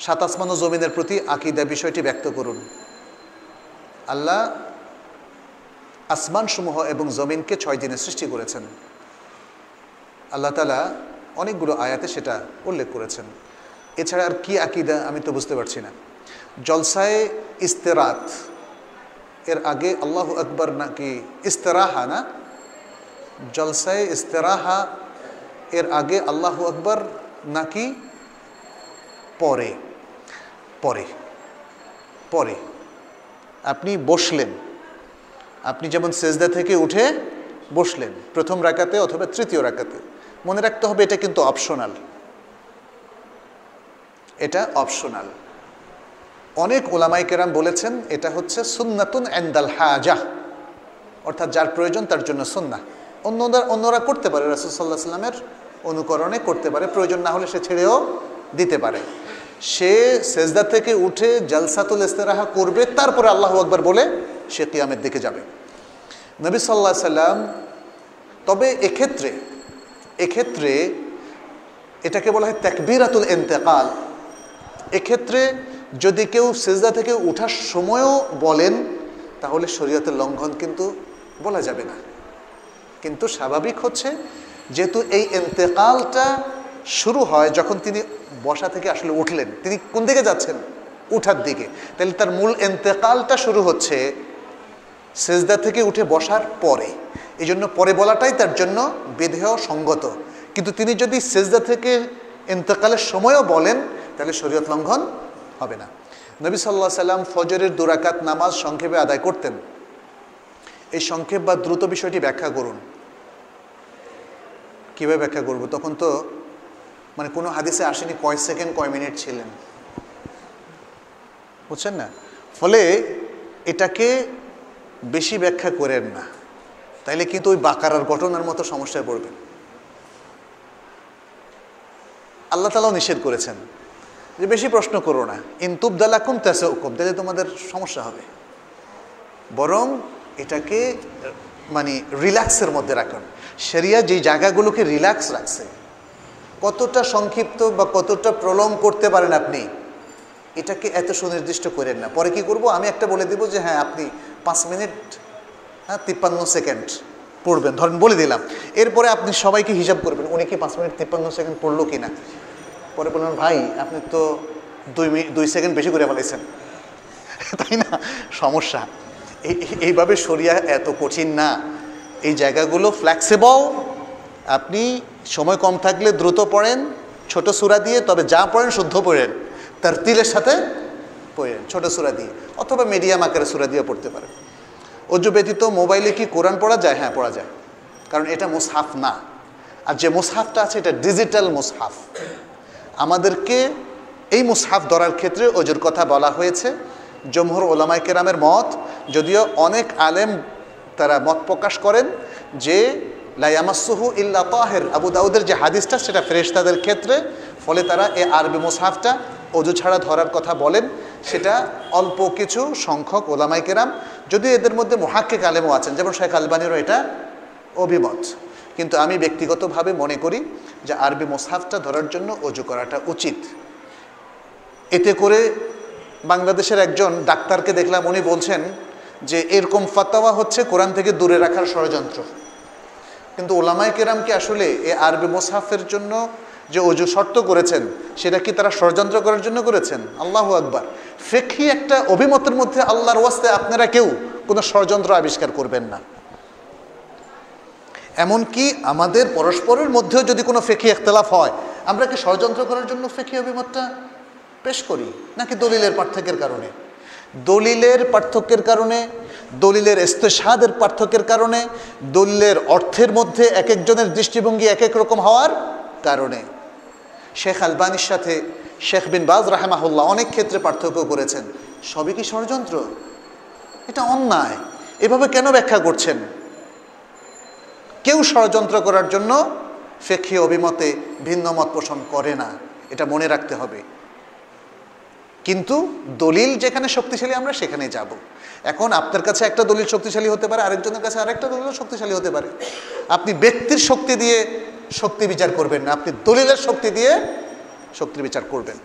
সাত আসমান ও জমিনের প্রতি আকিদা বিষয়টি ব্যক্ত করুন। আল্লাহ আসমানসমূহ এবং জমিনকে ছয় দিনে সৃষ্টি করেছেন। আল্লাহ তালা অনেকগুলো আয়াতে সেটা উল্লেখ করেছেন। এছাড়া আর কি আকিদা আমি তো বুঝতে পারছি না। জলসায় ইস্তেরাত, এর আগে আল্লাহ আকবর নাকি ইস্তেরাহা না? জলসায় ইস্তেরাহা, এর আগে আল্লাহ আকবর নাকি পরে। পরে পরে। আপনি বসলেন। আপনি যেমন সেজদা থেকে উঠে বসলেন, প্রথম রাকাতে অথবা তৃতীয় রাকাতে। মনে রাখতে হবে এটা কিন্তু অপশনাল এটা অপশনাল অনেক ওলামাই কেরাম বলেছেন, এটা হচ্ছে সুন্নাতুন এন্দাল হাজা। অর্থাৎ যার প্রয়োজন তার জন্য সুন্না অন্যরা অন্যরা করতে পারে রাসুলসাল্লাহ সাল্লামের অনুকরণে করতে পারে। প্রয়োজন না হলে সে ছেড়েও দিতে পারে। সে সেজদা থেকে উঠে জালসাতুল ইস্তেরাহা করবে, তারপরে আল্লাহ আকবর বলে সে কিয়ামের দিকে যাবে। নবী সাল্লাহ সাল্লাম, তবে এক্ষেত্রে এক্ষেত্রে এটাকে বলা হয় তাকবিরাতুল এন্তেকাল এক্ষেত্রে যদি কেউ সেজদা থেকে উঠার সময়ও বলেন, তাহলে শরীয়তের লঙ্ঘন কিন্তু বলা যাবে না। কিন্তু স্বাভাবিক হচ্ছে, যেহেতু এই এন্তেকালটা শুরু হয় যখন তিনি বসা থেকে আসলে উঠলেন। তিনি কোন দিকে যাচ্ছেন? উঠার দিকে। তাহলে তার মূল এন্তেকালটা শুরু হচ্ছে সেজদা থেকে উঠে বসার পরে। এই জন্য পরে বলাটাই তার জন্য বেধেয় সঙ্গত। কিন্তু তিনি যদি সেজদা থেকে এন্তেকালের সময়ও বলেন, তাহলে শরীয়ত লঙ্ঘন হবে না। নবী সাল্লাহ সাল্লাম ফজরের দুরাকাত নামাজ সংক্ষেপে আদায় করতেন। এই সংক্ষেপ বা দ্রুত বিষয়টি ব্যাখ্যা করুন। কীভাবে ব্যাখ্যা করব? তখন তো মানে কোনো হাদিসে আসেনি কয় সেকেন্ড, কয় মিনিট ছিলেন। বুঝছেন না? ফলে এটাকে বেশি ব্যাখ্যা করেন না। তাইলে কিন্তু ওই বাকারার ঘটনার মতো সমস্যায় পড়বেন। আল্লাহ তালাও নিষেধ করেছেন যে বেশি প্রশ্ন করো না। ইনতুবদালাকুম তেসে হুকুম তাহলে তোমাদের সমস্যা হবে। বরং এটাকে মানে রিল্যাক্সের মধ্যে রাখুন। সেরিয়া যেই জায়গাগুলোকে রিল্যাক্স রাখছে কতটা সংক্ষিপ্ত বা কতটা প্রলং করতে পারেন আপনি, এটাকে এত সুনির্দিষ্ট করেন না। পরে কি করব? আমি একটা বলে দিব যে হ্যাঁ আপনি পাঁচ মিনিট হ্যাঁ তিপ্পান্ন সেকেন্ড পড়বেন। ধরেন, বলে দিলাম। এরপরে আপনি সবাইকে হিসাব করবেন, উনি কি পাঁচ মিনিট তিপ্পান্ন সেকেন্ড পড়ল কি না পরে বললেন, ভাই, আপনি তো দুই মিনিট দুই সেকেন্ড বেশি করে ফেলেছেন তাই না? সমস্যা। এই এইভাবে সরিয়া এত কঠিন না। এই জায়গাগুলো ফ্লেক্সিবল আপনি সময় কম থাকলে দ্রুত পড়েন, ছোট সুরা দিয়ে, তবে যা পড়েন শুদ্ধ পড়েন তার তিলের সাথে পড়েন, ছোট সুরা দিয়ে, অথবা মিডিয়াম আকারে সুরা দিয়ে পড়তে পারেন। অজু ব্যতীত মোবাইলে কি কোরআন পড়া যায়? হ্যাঁ পড়া যায়। কারণ এটা মুসহাফ না। আর যে মুসহাফটা আছে, এটা ডিজিটাল মুসহাফ। আমাদেরকে এই মুসহাফ ধরার ক্ষেত্রে অজুর কথা বলা হয়েছে। জমহর ওলামাই কেরামের মত, যদিও অনেক আলেম তারা মত প্রকাশ করেন যে লায়ামাসুহু ইল্লা তাহের। আবু দাউদের যে হাদিসটা, সেটা ফেরেশতাদের ক্ষেত্রে, ফলে তারা এ আরবি মুসহাফটা অজু ছাড়া ধরার কথা বলেন। সেটা অল্প কিছু সংখ্যক ওলামাই কেরাম যদিও এদের মধ্যে মহাক্কিক আলেমও আছেন, যেমন শেখ আলবানিরও এটা অভিমত। কিন্তু আমি ব্যক্তিগতভাবে মনে করি যে আরবি মোসাফটা ধরার জন্য অজু করাটা উচিত। এতে করে বাংলাদেশের একজন ডাক্তারকে দেখলাম, উনি বলছেন যে, এরকম ফাতাওয়া হচ্ছে কোরআন থেকে দূরে রাখার ষড়যন্ত্র। কিন্তু ওলামাই কেরাম কি আসলে এ আরবি মোসাফের জন্য যে অজু শর্ত করেছেন, সেটা কি তারা ষড়যন্ত্র করার জন্য করেছেন? আল্লাহ আকবার। ফেকি একটা অভিমতের মধ্যে আল্লাহর ওয়াস্তে আপনারা কেউ কোনো ষড়যন্ত্র আবিষ্কার করবেন না। এমনকি আমাদের পরস্পরের মধ্যেও যদি কোনো ফেকি একতলাফ হয়, আমরা কি ষড়যন্ত্র করার জন্য ফেকি অভিমতটা পেশ করি? নাকি দলিলের পার্থক্যের কারণে? দলিলের পার্থক্যের কারণে, দলিলের ইস্তেসাদের পার্থক্যের কারণে, দলিলের অর্থের মধ্যে এক একজনের দৃষ্টিভঙ্গি এক এক রকম হওয়ার কারণে। শেখ আলবানির সাথে শেখ বিন বাজ রাহেমাহুল্লাহ অনেক ক্ষেত্রে পার্থক্য করেছেন। সবই কি ষড়যন্ত্র? এটা অন্যায়। এভাবে কেন ব্যাখ্যা করছেন? কেউ ষড়যন্ত্র করার জন্য ফেকি অভিমতে ভিন্ন মত পোষণ করে না। এটা মনে রাখতে হবে। কিন্তু দলিল যেখানে শক্তিশালী আমরা সেখানে যাব। এখন আপনার কাছে একটা দলিল শক্তিশালী হতে পারে, আরেকজনের কাছে আরেকটা দলিল শক্তিশালী হতে পারে। আপনি ব্যক্তির শক্তি দিয়ে শক্তি বিচার করবেন না, আপনি দলিলের শক্তি দিয়ে শক্তি বিচার করবেন।